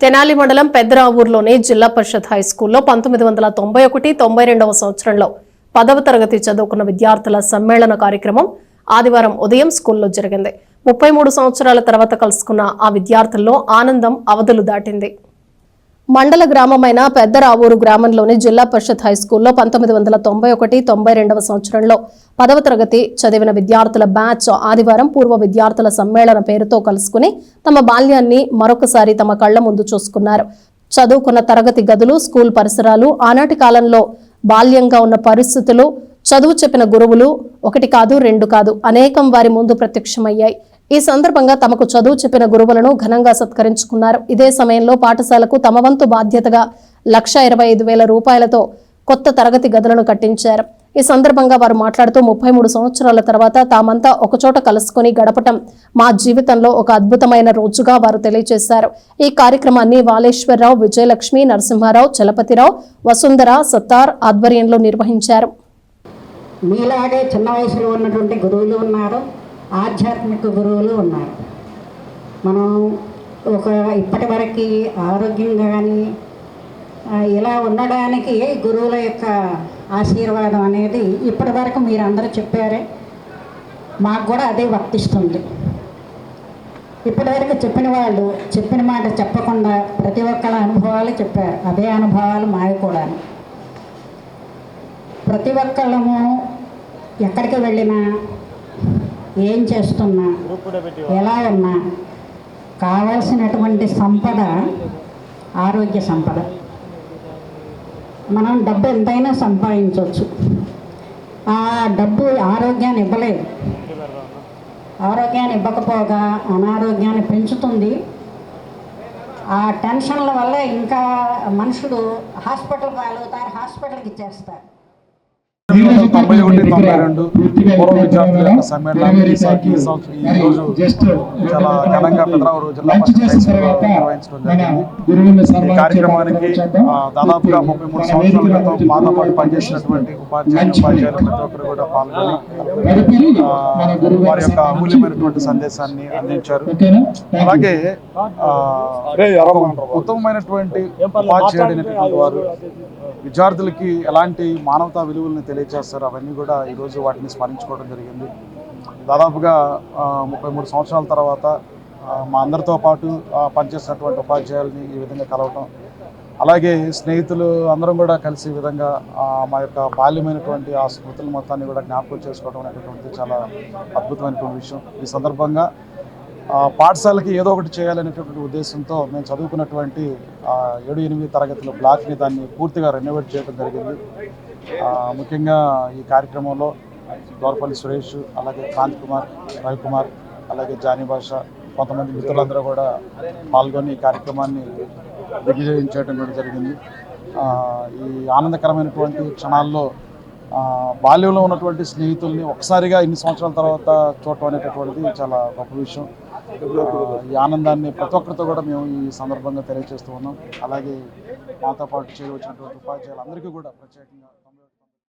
తెనాలి మండలం పెద్దరావూరులోని జిల్లా పరిషత్ హై స్కూల్లో పంతొమ్మిది వందల తొంభై ఒకటి తొంభై రెండవ సంవత్సరంలో పదవ తరగతి చదువుకున్న విద్యార్థుల సమ్మేళన కార్యక్రమం ఆదివారం ఉదయం స్కూల్లో జరిగింది. ముప్పై మూడు సంవత్సరాల తర్వాత కలుసుకున్న ఆ విద్యార్థుల్లో ఆనందం అవధులు దాటింది. మండల గ్రామమైన పెద్దరావూరు గ్రామంలోని జిల్లా పరిషత్ హై స్కూల్లో పంతొమ్మిది వందల తొంభై ఒకటి తొంభై రెండవ సంవత్సరంలో పదవ తరగతి చదివిన విద్యార్థుల బ్యాచ్ ఆదివారం పూర్వ విద్యార్థుల సమ్మేళన పేరుతో కలుసుకుని తమ బాల్యాన్ని మరొకసారి తమ కళ్ళ ముందు చూసుకున్నారు. చదువుకున్న తరగతి గదులు స్కూల్ పరిసరాలు ఆనాటి కాలంలో బాల్యంగా ఉన్న పరిస్థితులు చదువు చెప్పిన గురువులు ఒకటి కాదు రెండు కాదు అనేకం వారి ముందు ప్రత్యక్షమయ్యాయి. ఈ సందర్భంగా తమకు చదువు చెప్పిన గురువులను ఘనంగా సత్కరించుకున్నారు. ఇదే సమయంలో పాఠశాలకు తమ వంతు బాధ్యతగా లక్ష ఇరవై ఐదు వేల రూపాయలతో కొత్త తరగతి గదులను కట్టించారు. ఈ సందర్భంగా వారు మాట్లాడుతూ ముప్పై మూడు సంవత్సరాల తర్వాత తామంతా ఒకచోట కలుసుకుని గడపటం మా జీవితంలో ఒక అద్భుతమైన రోజుగా వారు తెలియజేశారు. ఈ కార్యక్రమాన్ని వాలేశ్వరరావు విజయలక్ష్మి నరసింహారావు చలపతిరావు వసుంధర సత్తార్ ఆధ్వర్యంలో నిర్వహించారు. మీలాగే చిన్న వయసులో ఉన్నటువంటి గురువులు ఉన్నారు. ఆధ్యాత్మిక గురువులు ఉన్నారు. మనం ఒక ఇప్పటి వరకు ఆరోగ్యంగా కానీ ఇలా ఉండడానికి గురువుల యొక్క ఆశీర్వాదం అనేది ఇప్పటి వరకు మీరు అందరూ చెప్పారే. మాకు కూడా అదే వర్తిస్తుంది. ఇప్పటివరకు చెప్పిన వాళ్ళు చెప్పిన మాట చెప్పకుండా ప్రతి ఒక్కళ్ళ అనుభవాలు చెప్పారు. అదే అనుభవాలు మావి కూడా ప్రతి ఒక్కళ్ళము ఎక్కడికి వెళ్ళినా ఏం చేస్తున్నా? ఎలా ఉన్నా? కావాల్సినటువంటి సంపద ఆరోగ్య సంపద. మనం డబ్బు ఎంతైనా సంపాదించవచ్చు. ఆ డబ్బు ఆరోగ్యాన్ని ఇవ్వలేదు ఆరోగ్యాన్ని ఇవ్వకపోగా అనారోగ్యాన్ని పెంచుతుంది. ఆ టెన్షన్ల వల్ల ఇంకా మనుషుడు హాస్పిటల్ పాలవుతారు హాస్పిటల్కి ఇచ్చేస్తారు. తొంభై ఒకటి తొంభై రెండు. పూర్వ విద్యార్థుల యొక్క సమ్మేళనం ఈ సంవత్సరం ఈ రోజు చాలా ఘనంగా పెద్దరావు జిల్లా పరిషత్ నిర్వహించడం జరిగింది ఈ కార్యక్రమానికి దాదాపుగా ముప్పై మూడు సంవత్సరాల క్రితం మాతో పాటు పనిచేసినటువంటి ఉపాధ్యాయులు ఉపాధ్యాయులు ప్రతి ఒక్కరు కూడా పాల్గొని వారి యొక్క అమూల్యమైనటువంటి సందేశాన్ని అందించారు అలాగే ఉత్తమమైనటువంటి ఉపాధ్యాయుడైనటువంటి వారు విద్యార్థులకి ఎలాంటి మానవతా విలువలను తెలియజేస్తారు? అవన్నీ కూడా ఈరోజు వాటిని స్మరించుకోవడం జరిగింది. దాదాపుగా ముప్పై మూడు సంవత్సరాల తర్వాత మా అందరితో పాటు పనిచేసినటువంటి ఉపాధ్యాయుల్ని ఈ విధంగా కలవటం అలాగే స్నేహితులు అందరం కూడా కలిసి ఈ విధంగా మా యొక్క బాల్యమైనటువంటి ఆ స్మృతుల మొత్తాన్ని కూడా జ్ఞాపకం చేసుకోవడం అనేటటువంటిది చాలా అద్భుతమైనటువంటి విషయం. ఈ సందర్భంగా పాఠశాలకి ఏదో ఒకటి చేయాలనేటటువంటి ఉద్దేశంతో మేము చదువుకున్నటువంటి ఏడు ఎనిమిది తరగతుల బ్లాక్ని దాన్ని పూర్తిగా రెనోవేట్ చేయడం జరిగింది. ముఖ్యంగా ఈ కార్యక్రమంలో దోరపల్లి సురేష్ అలాగే కాంత్ కుమార్ రవికుమార్ అలాగే జానీ భాష కొంతమంది మిత్రులందరూ కూడా పాల్గొని ఈ కార్యక్రమాన్ని దిగ్విజయం చేయడం కూడా జరిగింది. ఈ ఆనందకరమైనటువంటి క్షణాల్లో బాల్యంలో ఉన్నటువంటి స్నేహితుల్ని ఒకసారిగా ఇన్ని సంవత్సరాల తర్వాత చూడటం అనేటటువంటిది చాలా గొప్ప విషయం. ఈ ఆనందాన్ని ప్రతి ఒక్కరితో కూడా మేము ఈ సందర్భంగా తెలియజేస్తూ ఉన్నాం. అలాగే మాతో పాటు చేయవచ్చినటువంటి ఉపాధ్యాయులందరికీ కూడా ప్రత్యేకంగా